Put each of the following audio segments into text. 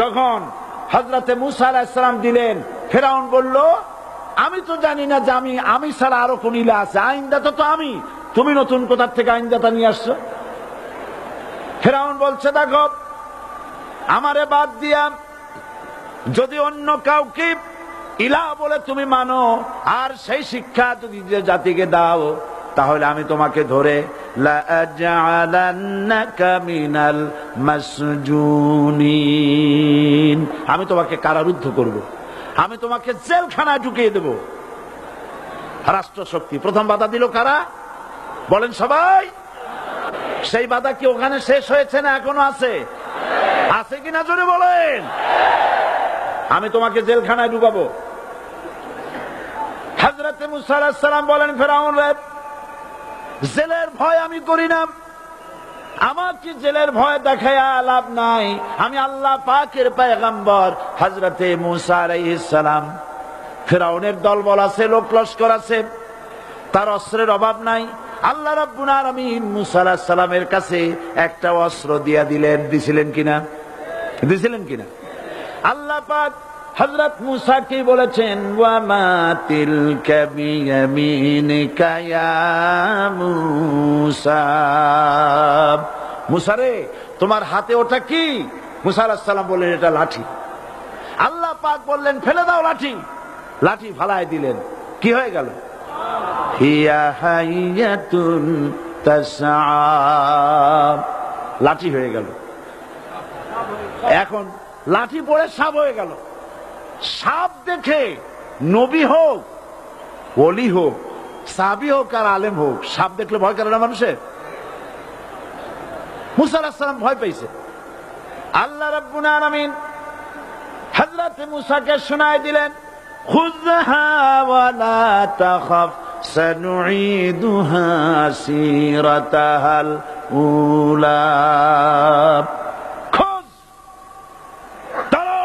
যখন হজরতে মুসা আলাহিসাম দিলেন, ফেরাউন বলল, আমি তো জানি না যে আমি আমি ছাড়া আরও কোন ইলা আছে। আইনদাতা তো আমি। তুমি নতুন কোথার থেকে আইনদাতা নিয়ে আসছো? ফেরাউন বলছে, দেখো, আমারে বাদ দিয়া যদি অন্য কাউকে ইলা বলে তুমি মানো, আর সেই শিক্ষা যদি জাতিকে দাও তাহলে আমি তোমাকে ধরে আমি তোমাকে কারারুদ্ধ করব। আমি তোমাকে জেলখানায় ঢুকিয়ে দেব। রাষ্ট্র শক্তি প্রথম বাধা দিল কারা? বলেন সবাই। সেই বাধা কি ওখানে শেষ হয়েছে না এখনও আছে? আছে কিনা জোরে বলেন। আমি তোমাকে জেলখানায় ঢুকাবো। হাজরতে মুসালাম বলেন, ফেরাউন রে জেলের ভয় আমি করি না। আমার কি জেলের ভয় দেখায় লাভ নাই। আমি আল্লাহ পাকের পায়গাম্বর হজরতে মুসা সালাম। ফেরাউনের দলবল আছে, লোক লস্কর আছে। তার অস্ত্রের অভাব নাই। আল্লাহ রাব্বুল আলামিন মুসা আলাইহিস সালামের কাছে একটা অস্ত্র দিয়া দিলেন। দিছিলেন কিনা? দিছিলেন কিনা? আল্লাহ পাক হযরত মুসা কি বলেছেন? ওয়া মা তিলকা বিয়ামিনিকা ইয়া মুসা। মুসা রে, তোমার হাতে ওটা কি? মুসা আলাইহিস সালাম বললেন, এটা লাঠি। আল্লাহ পাক বললেন, ফেলে দাও লাঠি। লাঠি ফালায় দিলেন। কি হয়ে গেল? লাঠি হয়ে গেল। এখন লাঠি পড়ে সাপ হয়ে গেল। সাপ দেখে নবী হোক অলি হোক, সাবি হোক আর আলেম হোক, সাপ দেখলে ভয় করে না মানুষের? মুসা আলাহিস সালাম ভয় পেয়েছে। আল্লাহ রাব্বুল আলামিন হযরত মুসাকে শোনায় দিলেন, খুযহা ওয়ালা তাখাফ সানুঈদুহা সিরাতাহাল উলা খোঁজ ধরো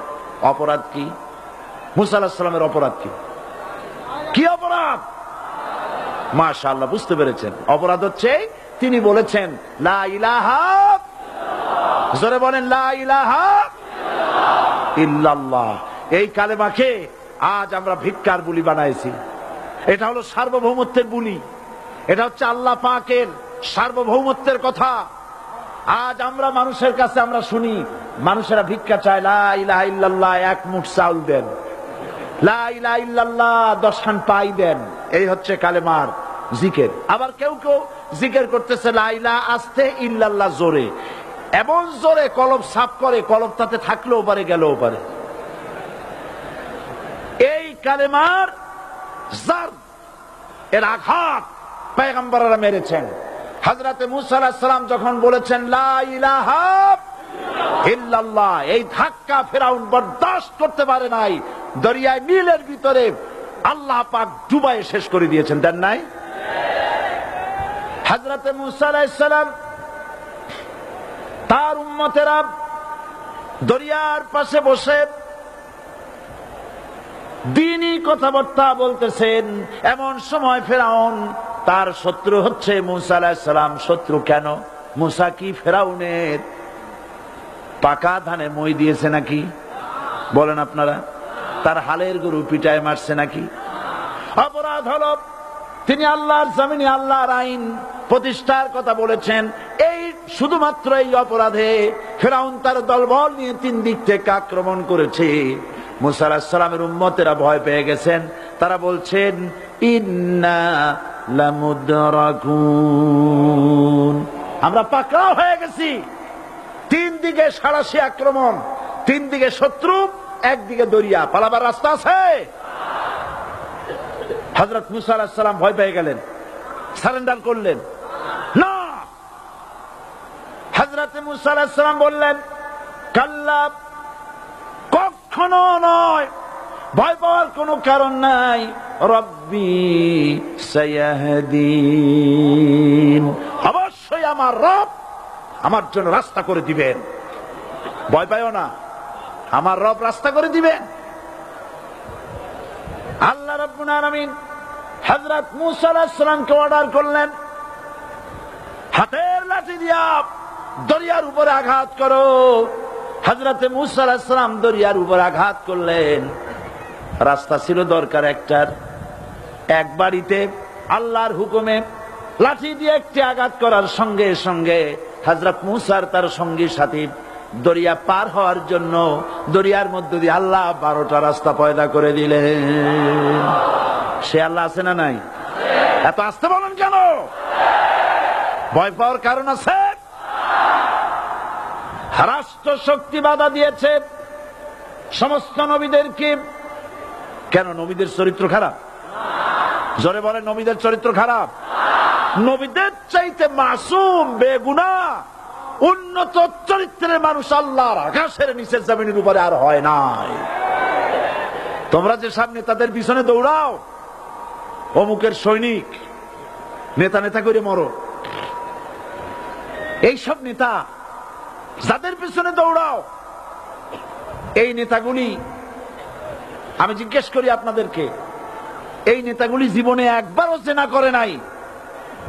অপরাধ কি? মুসা অপরাধ কি? কি অপরাধ? মাশা আল্লাহ বুঝতে পেরেছেন। অপরাধ হচ্ছে, তিনি বলেছেন, লা ইলাহা জোরে বলেন ইল্লাল্লাহ। এই কালেমাকে আজ আমরা ভিক্ষার বুলি বানাইছি। এটা হলো সার্বভৌমত্বের বুলি। এটা হচ্ছে আল্লাহ পাকের সার্বভৌমত্বের কথা। আজ আমরা মানুষের কাছে আমরা শুনি, মানুষেরা ভিক্ষা চায়, লা ইলাহা এক মুঠ চাউল দেন। দশ খান পাই দেন। এই হচ্ছে কালেমার জিকের। আবার কেউ কেউ জিকের করতেছে, লা ইলাহা আস্তে ইল্লাল্লাহ জোরে। এমন জোরে কলব সাফ করে, কলব তাতে থাকলেও পারে, গেলেও পারে। এই কালেমার এর আঘাত পেগম্বররা মেরেছেন। হজরতে মুসালাম যখন বলেছেন ইল্লাল্লাহ এই ধাক্কা ফেরাউন বরদাস্ত করতে পারে নাই। দরিয়ায় নীলের ভিতরে আল্লাহ পাক ডুবাই শেষ করে দিয়েছেন, দেন নাই? হজরতে মুসালাম তার উম্মতেরা দরিয়ার পাশে বসে দিনই কথাবার্তা বলতেছেন। এমন সময় ফেরাউন, তার শত্রু হচ্ছে মুসা আলাহিসাল্লাম শত্রু কেন? মুসা কি ফেরাউনের পাকা ধানে মই দিয়েছে নাকি? বলেন আপনারা। তার হালের গরু পিটায় মারছে নাকি? অপরাধ হল, তিনি আল্লাহর জমিনে আল্লাহর আইন প্রতিষ্ঠার কথা বলেছেন। এই শুধুমাত্র এই অপরাধে ফেরাউন তার দলবল নিয়ে তিন দিক থেকে আক্রমণ করেছে। মুসা আলাহিসাল্লামের উম্মতেরা ভয় পেয়ে গেছেন। তারা বলছেন, ইন্না আমরা পাকড়াও হয়ে গেছি। তিন দিকে সাড়াশি আক্রমণ, তিন দিকে শত্রু একদিকে দরিয়া। পালাবার রাস্তা আছে? হজরত মুসা আলাহিসাল্লাম ভয় পেয়ে গেলেন, সারেন্ডার করলেন। না! হজরত মুসা আলাহিসাল্লাম বললেন, কাল্লা কখনো নয়। ভয় পাওয়ার কোনো কারণ নাই। রব্বি সায়াহদিন। অবশ্যই আমার রব আমার জন্য রাস্তা করে দিবেন। ভয় পাইও না। আমার রব রাস্তা করে দিবেন। আল্লাহ রব্বুল আলামিন হযরত মূসা আলাইহিস সালামকে অর্ডার করলেন। হাতের লাঠি দিয়া দরিয়ার উপরে আঘাত করো। হজরতে মুসা আলাইহিস সালাম দরিয়ার উপর আঘাত করলেন। রাস্তা ছিল দরকার একটার। এক বাড়িতে আল্লাহর হুকুমে লাঠি দিয়ে একটি আঘাত করার সঙ্গে সঙ্গে হজরত মুসার তার সঙ্গী সাথী দরিয়া পার হওয়ার জন্য দরিয়ার মধ্য দিয়ে আল্লাহ বারোটা রাস্তা পয়দা করে দিলেন। সে আল্লাহ আছে না নাই? এত আসতে বলেন কেন? ভয় পাওয়ার কারণ আছে? রাষ্ট্র শক্তি বাধা দিয়েছে সমস্ত নবীদেরকে। কেন? নবীদের চরিত্র খারাপ। জোরে বলে নবীদের চরিত্র খারাপ। নবীদের চাইতে মাসুম, বেগুনা, উন্নত চরিত্রের মানুষ আল্লাহর আকাশের নিচের জমিনের উপরে আর হয় নাই। তোমরা যে সামনে তাদের পিছনে দৌড়াও, অমুকের সৈনিক, নেতা নেতা করে মরো। এইসব নেতা যাদের পিছনে দৌড়াও, এই নেতাগুলি, আমি জিজ্ঞেস করি আপনাদেরকে, এই নেতাগুলি জীবনে একবারও চেনা করে নাই।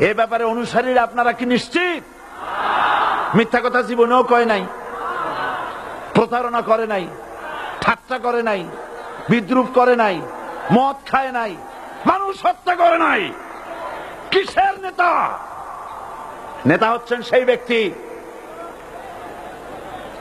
এ ব্যাপারে অনুসারীরা আপনারা কি নিশ্চিত? মিথ্যা কথা জীবনেও কয় নাই, প্রতারণা করে নাই, ঠাট্টা করে নাই, বিদ্রুপ করে নাই, মদ খায় নাই, মানুষ হত্যা করে নাই। কিসের নেতা? নেতা হচ্ছেন সেই ব্যক্তি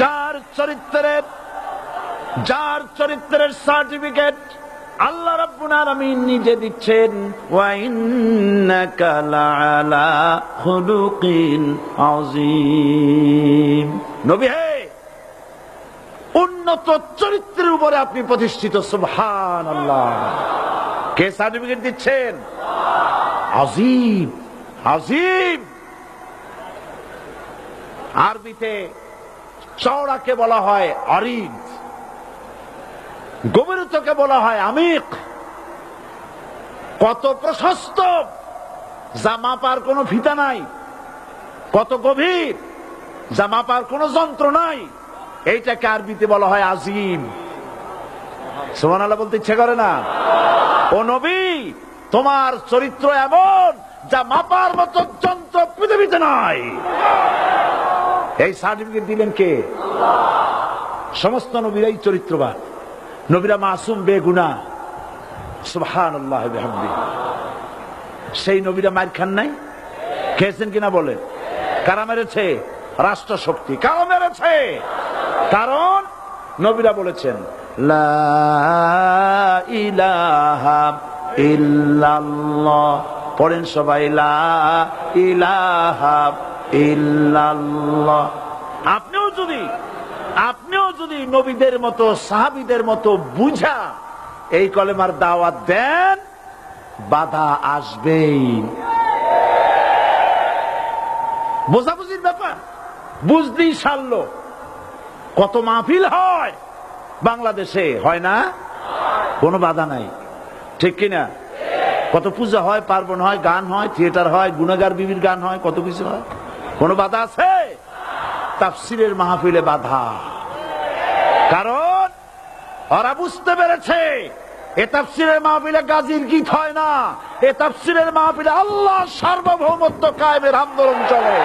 যার চরিত্রের যার চরিত্রের সার্টিফিকেট আল্লাহ রাব্বুল আলামিন নিজে দিচ্ছেন, ওয়া ইন্নাকা লাআলা খুলুকিন আযীম। নবী হে, উন্নত চরিত্রের উপরে আপনি প্রতিষ্ঠিত, সুবহানাল্লাহ। কে সার্টিফিকেট দিচ্ছেন? আজিম আজিম আরবিতে চওড়াকে বলা হয় অরিদ গভীরতাকে বলা হয় আমিক। কত প্রশস্ত। যা মাপার কোনো ফিতা নাই। কত গভীর। যা মাপার কোনো যন্ত্র নাই। এইটাকে আরবিতে বলা হয় আজিম। সোমান আল্লাহ বলতে ইচ্ছে করে না? ও নবী, তোমার চরিত্র এমন যা মাপার মতো যন্ত্র পৃথিবীতে নাই। এই সার্টিফিকেট দিলেন কে? সমস্ত নবীরাই চরিত্রবান। নবীরা মাসুম বেগুনা। সেই নবীরা মার খান নাই? খেয়েছেন কিনা বলে কারা মেরেছে? রাষ্ট্র শক্তি কারা মেরেছে? কারণ নবীরা বলেছেন পড়েন সবাই, লা ইলাহা ইল্লাল্লাহ। আপনিও যদি আপনিও যদি নবীদের মতো, সাহাবিদের মতো বুঝা এই কলেমার দাওয়াত দেন, বাধা আসবেই। বোঝাবুঝির ব্যাপার, বুঝতেই সারল। কত মাহফিল হয়, বাংলাদেশে, হয় না? কোনো বাধা নাই। ঠিক কিনা? কত পূজা হয়, পার্বণ হয়, গান হয়, থিয়েটার হয়, গুণাগার, বিবির গান হয়, কত কিছু হয়। কোনো বাধা আছে? তাফসিরের মাহফিলে বাধা। কারণ ওরা বুঝতে পেরেছে, এ তাফসিরের মাহফিলে গাজীর গীত হয় না, এ তাফসিরের মাহফিলে আল্লাহ সার্বভৌমত্ব কায়েমের আন্দোলন চলে।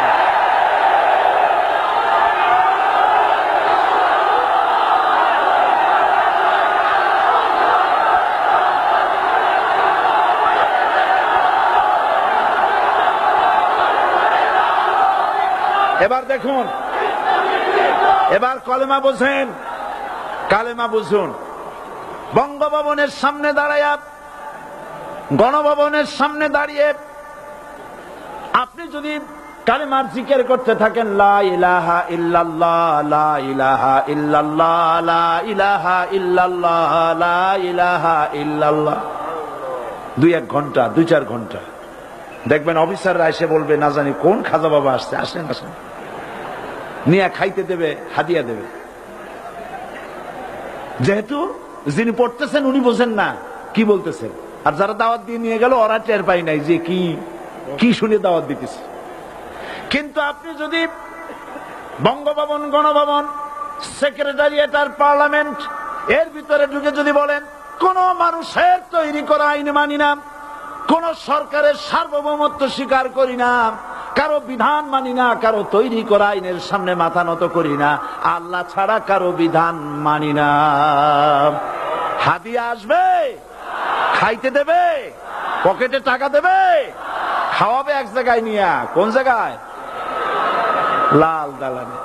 এবার দেখুন। এবার কলেমা বোঝেন। কালেমা বুঝুন। বঙ্গভবনের সামনে দাঁড়ায়, গণভবনের সামনে দাঁড়িয়ে আপনি যদি কালেমার জিকের করতে থাকেন, লা ইলাহা লা ইলাহা ইলাহা ইলাহা দুই এক ঘণ্টা, দুই চার ঘণ্টা। দেখবেন অফিসাররা এসে বলবে, না জানি কোন খাজা বাবা আসছে, আসেন আসেন। নিয়ে খাইতে দেবে, হাদিয়া দেবে। যেহেতু যিনি পড়তেছেন, উনি বোঝেন না কি বলতেছেন। আর যারা দাওয়াত দিয়ে নিয়ে গেল, ওরা টের পাই নাই যে কি কি শুনে দাওয়াত দিতেছে। কিন্তু আপনি যদি বঙ্গভবন, গণভবন সেক্রেটারিয়েট আর পার্লামেন্ট এর ভিতরে ঢুকে যদি বলেন, কোন মানুষের তৈরি করা আইন মানি না, কোন সরকারের সার্বভৌমত্ব স্বীকার করি না কারও বিধান মানি না, কারও তৈরি করা আইনের সামনে মাথা নত করি না। আল্লাহ ছাড়া কারও বিধান মানি না। হাদিয়া আসবে? খাইতে দেবে? পকেটে টাকা দেবে? খাওয়াবে এক জায়গায় নিয়ে। কোন জায়গায়? লাল দালানে।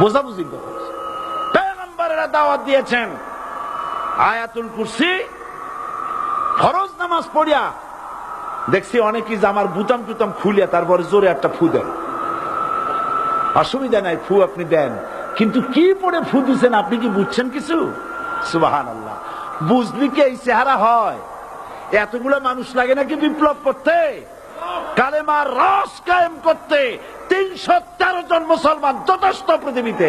বোঝাবুঝি পেগম্বরেরা দাওয়াত দিয়েছেন। আয়াতুল কুরসি। ফরজ নামাজ পড়িয়া দেখছি অনেকেই জামার বুতাম টুতাম খুলিয়া তারপরে জোরে একটা ফু দেন। অসুবিধা নাই, ফু আপনি দেন। কিন্তু কি পড়ে ফু দিচ্ছেন আপনি কি বুঝছেন কিছু? সুবাহান আল্লাহ বুঝলি কি এই চেহারা হয়? এতগুলো মানুষ লাগে নাকি বিপ্লব করতে? কালেমার রস কায়েম করতে তিনশো তেরো জন মুসলমান যথেষ্ট পৃথিবীতে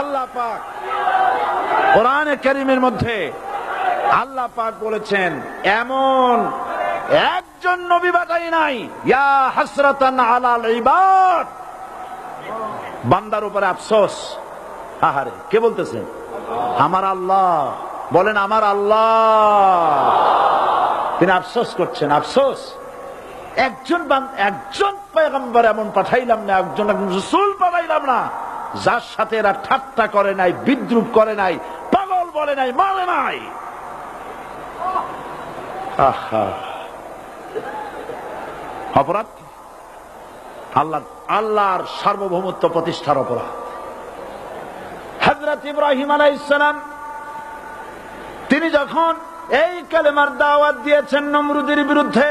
আল্লাহ পাক কোরআনে করিমের মধ্যে আল্লাহ পাক বলেছেন, এমন একজন নবী বাটাই নাই। ইয়া হাসরাতান আলাল ইবাদ। বান্দার উপরে আফসোস। আহারে, কে বলতেছেন আমার আল্লাহ। বলেন, আমার আল্লাহ। তিনি আফসোস করছেন, আফসোস। একজন একজন পয়গম্বর এমন পাঠাইলাম না একজন রসুল পাঠাইলাম না, যার সাথে এরা ঠাট্টা করে নাই, বিদ্রুপ করে নাই পাগল বলে নাই, মারে নাই। অপরাধ? আল্লাহ, আল্লাহর সার্বভৌমত্ব প্রতিষ্ঠার অপরাধ। হজরত ইব্রাহিম আলাইসালাম তিনি যখন এই কালেমার দাওয়াত দিয়েছেন নমরুদের বিরুদ্ধে,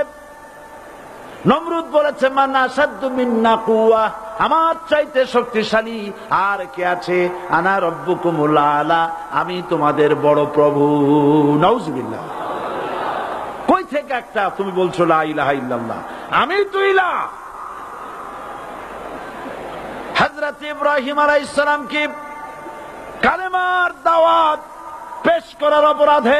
নমরুদ বলেছে, মানা সাদ্দু মিন্না কুয়া আমার চাইতে শক্তিশালী আর কে আছে? আনা রব্বুকুমুল আলা, আমি তোমাদের বড় প্রভু। নাউজুবিল্লাহ। কই থেকে একটা? তুমি বলছো ইলাহা আমি তো ইলা। হযরত ইব্রাহিম আলাইহিস সালাম কি কালেমার দাওয়াত পেশ করার অপরাধে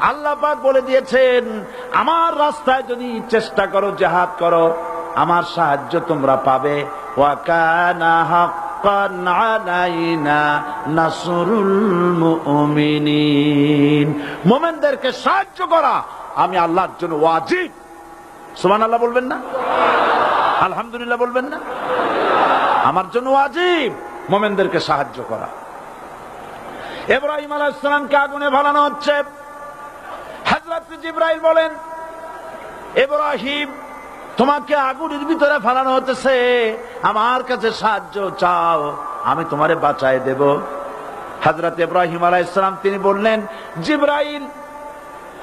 আল্লাহ পাক বলে দিয়েছেন, আমার রাস্তায় যদি চেষ্টা করো, জেহাদ করো, আমার সাহায্য তোমরা পাবে। মোমেনদেরকে সাহায্য করা, আমি আল্লাহর জন্য ওয়াজিব। সুমান আল্লাহ বলবেন না? আলহামদুলিল্লাহ বলবেন না? আমার জন্য ওয়াজিব। মোমেনদেরকে সাহায্য করা। ইব্রাহিম আলাইসালামকে আগুনে ভালানো হচ্ছে। জিব্রাইল বলেন ইব্রাহিম তোমাকে আগুনের ভিতরে ফালানো হতেছে আমার কাছে সাহায্য চাও, আমি তোমারে বাঁচায় দেব। হজরত ইব্রাহিম আলাইসালাম তিনি বললেন, জিব্রাইল,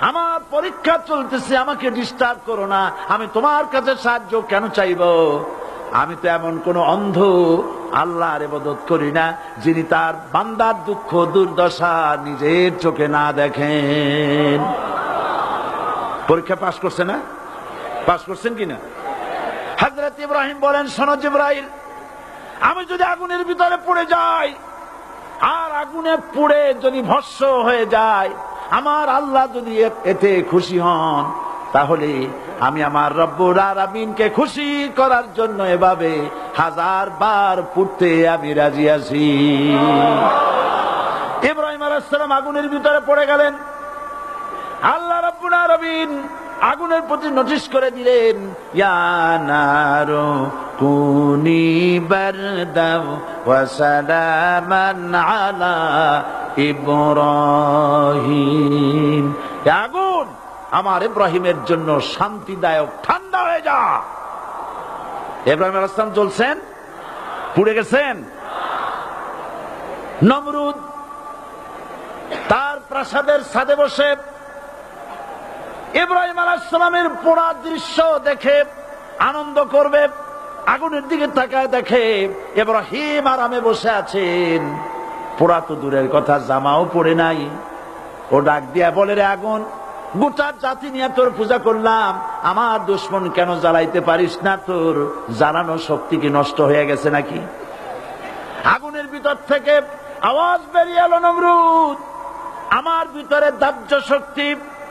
আমার পরীক্ষা চলতেছে, আমাকে ডিস্টার্ব করো না। আমি তোমার কাছে সাহায্য কেন চাইব? আমি তো এমন কোন অন্ধ আল্লাহর এবাদত করি না, যিনি তার বান্দার দুঃখ দুর্দশা নিজের চোখে না দেখেন। পরীক্ষা পাশ করছে না? পাশ করছেন কিনা হজরত ইব্রাহিম বলেন, শোনো জিব্রাইল, আমি যদি আগুনের ভিতরে পড়ে যাই, আর আগুনে পুড়ে যদি ভস্য হয়ে যায়, আমার আল্লাহ যদি এতে খুশি হন, তাহলে আমি আমার রব্বুর আরামিনকে খুশি করার জন্য এভাবে হাজার বার পুড়তে আমি রাজি আছি। ইব্রাহিম আলাইসালাম আগুনের ভিতরে পড়ে গেলেন। আল্লাহ রব্বুল আলামিন আগুনের প্রতি নোটিশ করে দিলেন ইয়ানারু কুনি বারদাও ওয়া সালামান আলা ইব্রাহিম। আগুন আমার ইব্রাহিমের জন্য শান্তিদায়ক, ঠান্ডা হয়ে যা। ইব্রাহিম আলাইহিস চলছেন পুড়ে গেছেন? নমরুদ তার প্রাসাদের ছাদে বসে ইব্রাহিম আলাইসালামের পোড়া দৃশ্য দেখে আনন্দ করবে, আগুনের দিকে তাকায় দেখে ইব্রাহিম আরামে বসে আছেন। পোড়া তো দূরের কথা, জামাও পড়ে নাই। ও ডাক দিয়া বলে, রে আগুন, গোটা জাতি নিয়ে তোর পূজা করলাম। আমার দুশ্মন কেন জ্বালাইতে পারিস না তোর? জ্বালানো শক্তি কি নষ্ট হয়ে গেছে নাকি? আগুনের ভিতর থেকে আওয়াজ বেরিয়ে এলো, নমরুদ, আমার ভিতরে দাহ্য শক্তি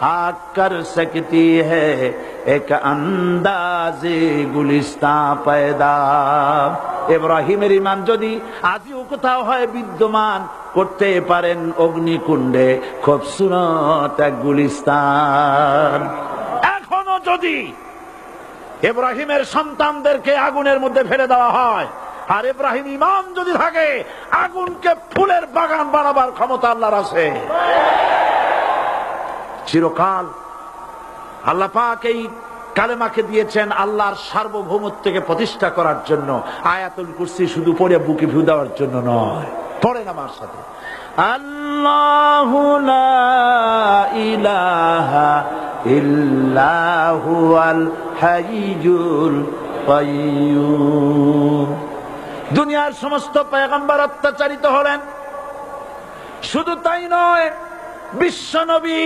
آگ کر سکتی ہے ایک انداز گلستان پیدا এব্রাহিমের ইমান যদি আজও কোথাও হয় বিদ্যমান করতে পারেন অগ্নিকুণ্ডে খুব সুনত এক গুলিস্তান এখনও যদি এব্রাহিমের সন্তানদেরকে আগুনের মধ্যে ফেলে দেওয়া হয় আর এব্রাহিম ইমাম যদি থাকে আগুনকে ফুলের বাগান বানাবার ক্ষমতা আল্লাহর আছে চিরকাল আল্লাহ পাক এই কালেমাকে দিয়েছেন আল্লাহর সার্বভৌমত্বকে প্রতিষ্ঠা করার জন্য। আয়াতুল কুরসি শুধু পড়ে বুকে ভিউ দেওয়ার জন্য নয়। পড়েন আমার সাথে। আল্লাহ ইলাহা ইল্লাহু আল হাইয়ুল দুনিয়ার সমস্ত পয়গম্বর অত্যাচারিত হলেন। শুধু তাই নয়, বিশ্ব নবী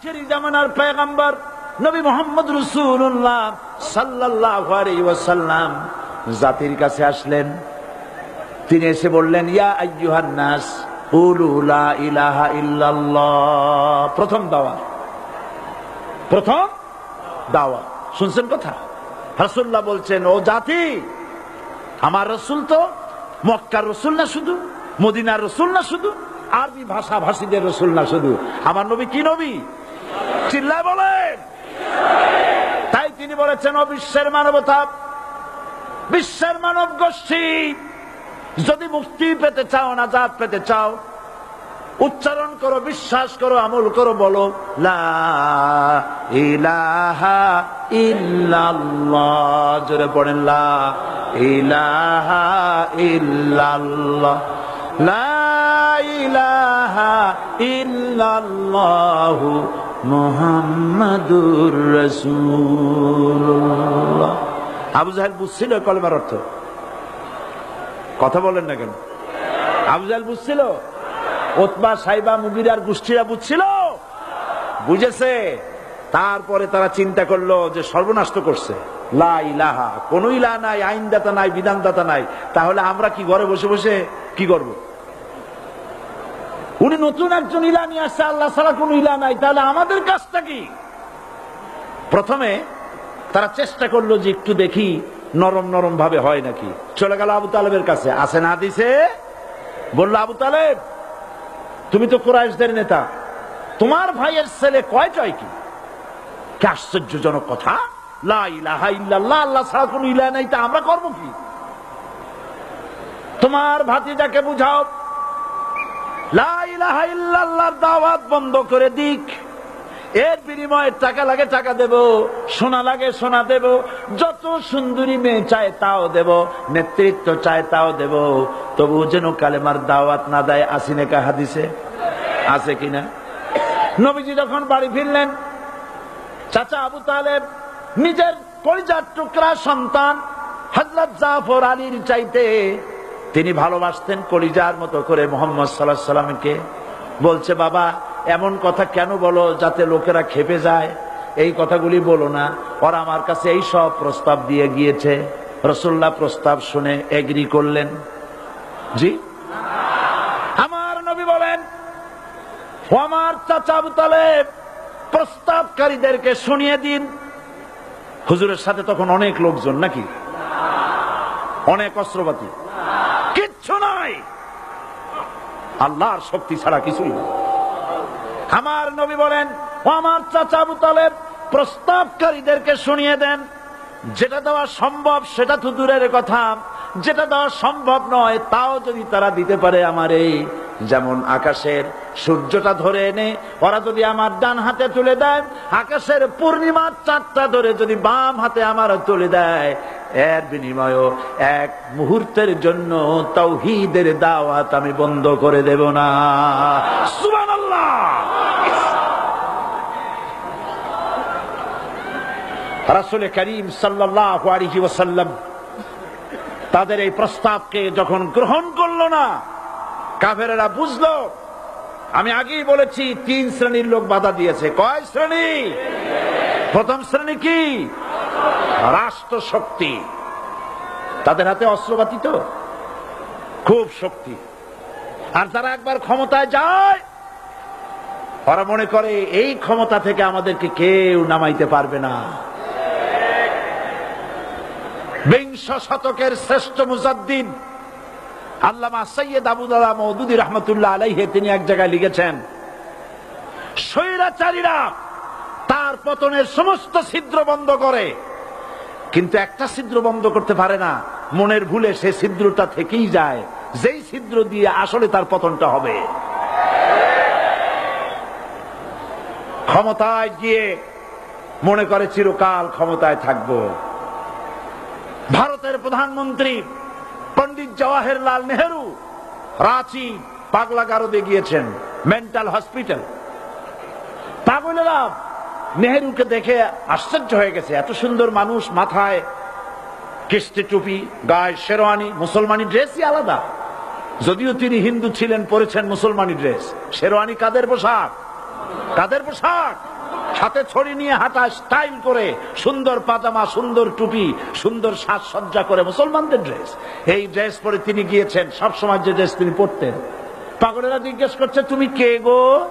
আখেরি জামানার পেগম্বর নবী মোহাম্মদ রসুল্লাহ সাল্লাহ ওয়াসাল্লাম জাতির কাছে আসলেন। তিনি এসে বললেন, ইয়া আইয়ুহান নাস, কুলু লা ইলাহা ইল্লাল্লাহ। প্রথম দাওয়া। প্রথম দাওয়া। শুনছেন কথা? রাসূলুল্লাহ বলছেন, ও জাতি, আমার রসুল তো মক্কার রসুল না শুধু, মদিনার রসুল না শুধু, আরবি ভাষা ভাষীদের রসুল না শুধু। আমার নবী কি নবী? চিল্লায় বলেন। তাই তিনি বলেছেন, ও বিশ্বের মানবতা, বিশ্বের মানব গোষ্ঠী, যদি মুক্তি পেতে চাও না জাত পেতে চাও, উচ্চারণ করো, বিশ্বাস করো, আমল করো, বলো ইলাহা জোরে পড়েন, লা ইলাহা মুহাম্মাদুর রাসূলুল্লাহ। আবু জাহেল বুঝছিল কলেমার অর্থ? কথা বলেন না কেন? আবু জাহেল বুঝছিল? ওতবা সাইবা, মুগিরার গোষ্ঠীরা বুঝছিল? বুঝেছে? তারপরে তারা চিন্তা করল যে সর্বনাশ তো করছে। লা ইলাহা, কোন ইলাহা নাই, আইনদাতা নাই, বিধানদাতা নাই। তাহলে আমরা কি ঘরে বসে বসে কি করব? উনি নতুন একজন ইলা নিয়ে আসছে আল্লাহ ছাড়া কোন ইলা নাই। তাহলে আমাদের কাজটা কি? প্রথমে তারা চেষ্টা করল যে একটু দেখি নরম নরম ভাবে হয় নাকি। চলে গেল আবু তালেবের কাছে। আসে না দিছে বলল, আবু তালেব, তুমি তো কোরআশদের নেতা। তোমার ভাইয়ের ছেলে কয় জয় কি আশ্চর্যজনক কথা। আল্লাহ ছাড়া কোনো ইলা নাই। তা আমরা করব কি? তোমার ভাতিজাকে বুঝাও। দাওয়াত বন্ধ করে দিক। এর বিনিময়ে টাকা লাগে টাকা দেব, সোনা লাগে সোনা দেব, যত সুন্দরী মেয়ে চায় তাও দেব, নেতৃত্ব চায় তাও দেব। তবু যেন কালেমার দাওয়াত না দেয় আসিনে কা হাদিসে? আছে কিনা নবীজি যখন বাড়ি ফিরলেন, চাচা আবু তালেব নিজের পরিজার টুকরা সন্তান হজরত জাফর আলীর চাইতে তিনি ভালোবাসতেন কলিজার মতো করে মোহাম্মদ সাল্লাহ সাল্লামকে। বলছে, বাবা, এমন কথা কেন বলো যাতে লোকেরা খেপে যায়? এই কথাগুলি বলো না। ওরা আমার কাছে এই সব প্রস্তাব দিয়ে গিয়েছে। রসুল্লাহ প্রস্তাব শুনে এগ্রি করলেন। জি? আমার নবী বলেন, আমার চাচা তালেব প্রস্তাবকারীদেরকে শুনিয়ে দিন। হুজুরের সাথে তখন অনেক লোকজন নাকি? অনেক অস্ত্রপাতি। কিচ্ছু নাই আল্লাহর শক্তি ছাড়া কিছুই না। আমার নবী বলেন আমার চাচা আবু তালেব, প্রস্তাবকারীদেরকে শুনিয়ে দেন। যেটা দেওয়া সম্ভব সেটা তো দূরের কথা। যেটা দেওয়া সম্ভব নয় তাও যদি তারা দিতে পারে আমার এই, যেমন আকাশের সূর্যটা ধরে এনে ওরা যদি আমার ডান হাতে তুলে দেয়, আকাশের পূর্ণিমার চারটা ধরে যদি বাম হাতে আমার তুলে দেয় এর বিনিময় এক মুহূর্তের জন্য তৌহিদের দাওয়াত আমি বন্ধ করে দেব না। রাসুল করিম সাল্লাহ আলহি ওসাল্লাম তাদের এই প্রস্তাবকে যখন গ্রহণ করল না, কাফেরেরা বুঝলো, আমি আগেই বলেছি, তিন শ্রেণির লোক বাধা দিয়েছে। কয় শ্রেণি? প্রথম শ্রেণি কি? রাষ্ট্র শক্তি তাদের হাতে অস্ত্রপাতি তো? খুব শক্তি। আর তারা একবার ক্ষমতায় যায়, ওরা মনে করে এই ক্ষমতা থেকে আমাদেরকে কেউ নামাইতে পারবে না। বিংশ শতকের শ্রেষ্ঠ মুজাদ্দিন আল্লামা সৈয়দ আবুদাল্লাহ মৌদুদি রহমতুল্লাহ আলাইহে তিনি এক জায়গায় লিখেছেন, স্বৈরাচারীরা তার পতনের সমস্ত ছিদ্র বন্ধ করে। কিন্তু একটা ছিদ্র বন্ধ করতে পারে না। মনের ভুলে সে ছিদ্রটা থেকেই যায়। যেই ছিদ্র দিয়ে আসলে তার পতনটা হবে। ক্ষমতায় গিয়ে মনে করে চিরকাল ক্ষমতায় থাকব। ভারতের প্রধানমন্ত্রী পন্ডিত জওয়াহরলাল নেহেরু রাঁচি পাগলা গারদে গিয়েছেন, মেন্টাল হসপিটাল। পাগলেরা নেহেরুকে দেখে আশ্চর্য হয়ে গেছে, এত সুন্দর মানুষ, মাথায় কিস্তি টুপি, গায়ে শেরওয়ানি, মুসলমানি ড্রেসই আলাদা। যদিও তিনি হিন্দু ছিলেন, পরেছেন মুসলমানি ড্রেস শেরওয়ানি কাদের পোশাক? কাদের পোশাক? হাতে ছড়ি নিয়ে হাঁটা স্টাইল করে, সুন্দর পাজামা, সুন্দর টুপি, সুন্দর সাজসজ্জা করে মুসলমানদের ড্রেস এই ড্রেস পরে তিনি গিয়েছেন সব সময় যে ড্রেস তিনি পরতেন। পাগলেরা জিজ্ঞেস করছে, তুমি কে গো?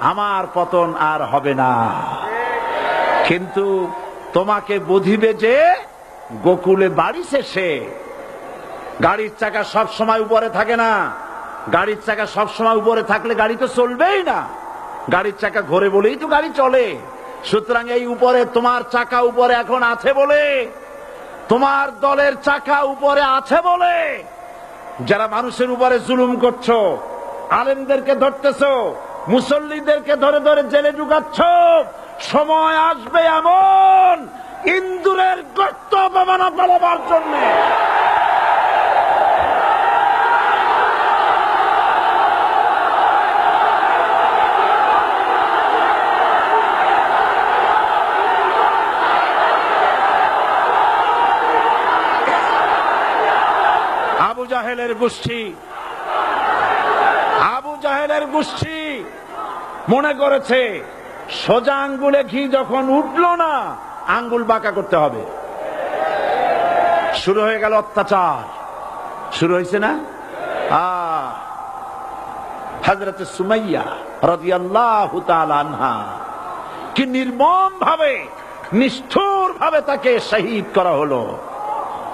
আমার পতন আর হবে না। কিন্তু তোমাকে বুঝিবে যে গোকুলে বাড়ি শেষে গাড়ির চাকা সব সময় উপরে থাকে না। গাড়ির চাকা সব সময় উপরে থাকলে গাড়ি তো চলবেই না। গাড়ির চাকা ঘোরে বলেই তো গাড়ি চলে। সুতরাং এই উপরে তোমার চাকা উপরে এখন আছে বলে, তোমার দলের চাকা উপরে আছে বলে। যারা মানুষের উপরে জুলুম করছ, আলেমদেরকে ধরতেছো মুসল্লিদেরকে ধরে ধরে জেলে ঢুকাচ্ছ। সময় আসবে এমন ইন্দুরের গর্ত অপমানা পালাবার জন্য। আবু জাহেলের গোষ্ঠী, আবু জাহেলের গোষ্ঠী মনে করেছে, সোজা আঙ্গুলে ঘি যখন উঠল না, আঙ্গুল বাঁকা করতে হবে। শুরু হয়ে গেল অত্যাচার। শুরু হয়েছে না? হজরত সুমাইয়া রাদিয়াল্লাহু তাআলা আনহা কি নির্মম ভাবে নিষ্ঠুর ভাবে তাকে শহীদ করা হলো।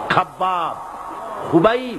খাব্বাব হুবাই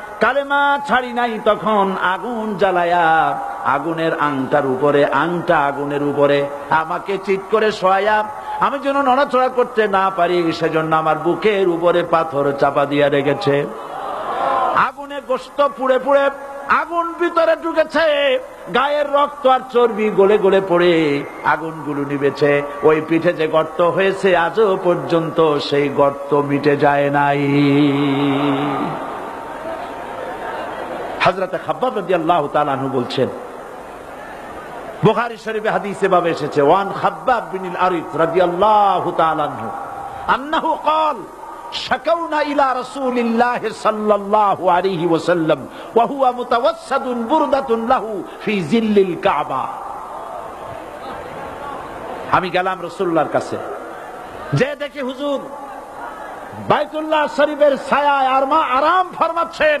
কালেমা ছাড়ি নাই তখন আগুন জ্বালায়া আগুনের আংটার উপরে, আংটা আগুনের উপরে আমাকে চিট করে শোয়া আমি যেন নড়াচড়া করতে না পারি, সেজন্য আমার বুকের উপরে পাথর চাপা দিয়া রেখেছে। আগুনে গোস্ত পুড়ে পুড়ে আগুন ভিতরে ঢুকেছে, গায়ের রক্ত আর চর্বি গলে গলে পড়ে আগুনগুলো নিবেছে ওই পিঠে যে গর্ত হয়েছে, আজও পর্যন্ত সেই গর্ত মিটে যায় নাই। হাজরাতে খাব্বাব রাদিয়াল্লাহু তাআলা আনহু বলছেন বুখারী শরীফে হাদিসে ভাবে এসেছে ওয়ান খাব্বাব বিন আরিফ রাদিয়াল্লাহু তাআলা আনহু আন্নাহু قال شكونا إلى رسول الله صلى الله عليه وسلم وهو متوسد بردة له في ظل الكعبة আমি গেলাম রসুল্লাহর কাছে যে দেখি হুজুর বাইতুল্লাহ শরীফের ছায়ায় আর মা আরাম ফরমাচ্ছেন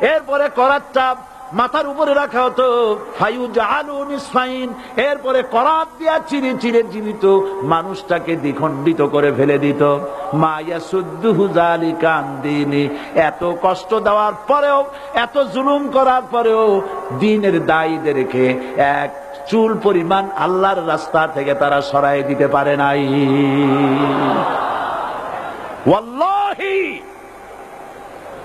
এরপরে করাতটা মাথার উপরে রাখা হতো। এরপরে করাত দিয়া চিরে চিরে জীবিত মানুষটাকে দ্বিখণ্ডিত করে ফেলে দিত। এত কষ্ট দেওয়ার পরেও, এত জুলুম করার পরেও দিনের দায়ীদেরকে এক চুল পরিমাণ আল্লাহর রাস্তা থেকে তারা সরাই দিতে পারে নাই। ওয়াল্লাহি!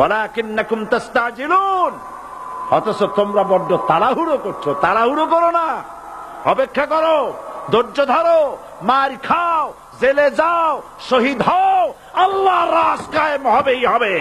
ওয়ালাকিন্নাকুম তাস্তাজিলুন। অথচ তোমরা বড্ড তাড়াহুড়ো করছ, তাড়াহুড়ো করো না। অপেক্ষা করো, ধৈর্য ধরো, মার খাও, জেলে যাও, শহীদ হও আল্লাহ রাস কায়েম হবেই হবে।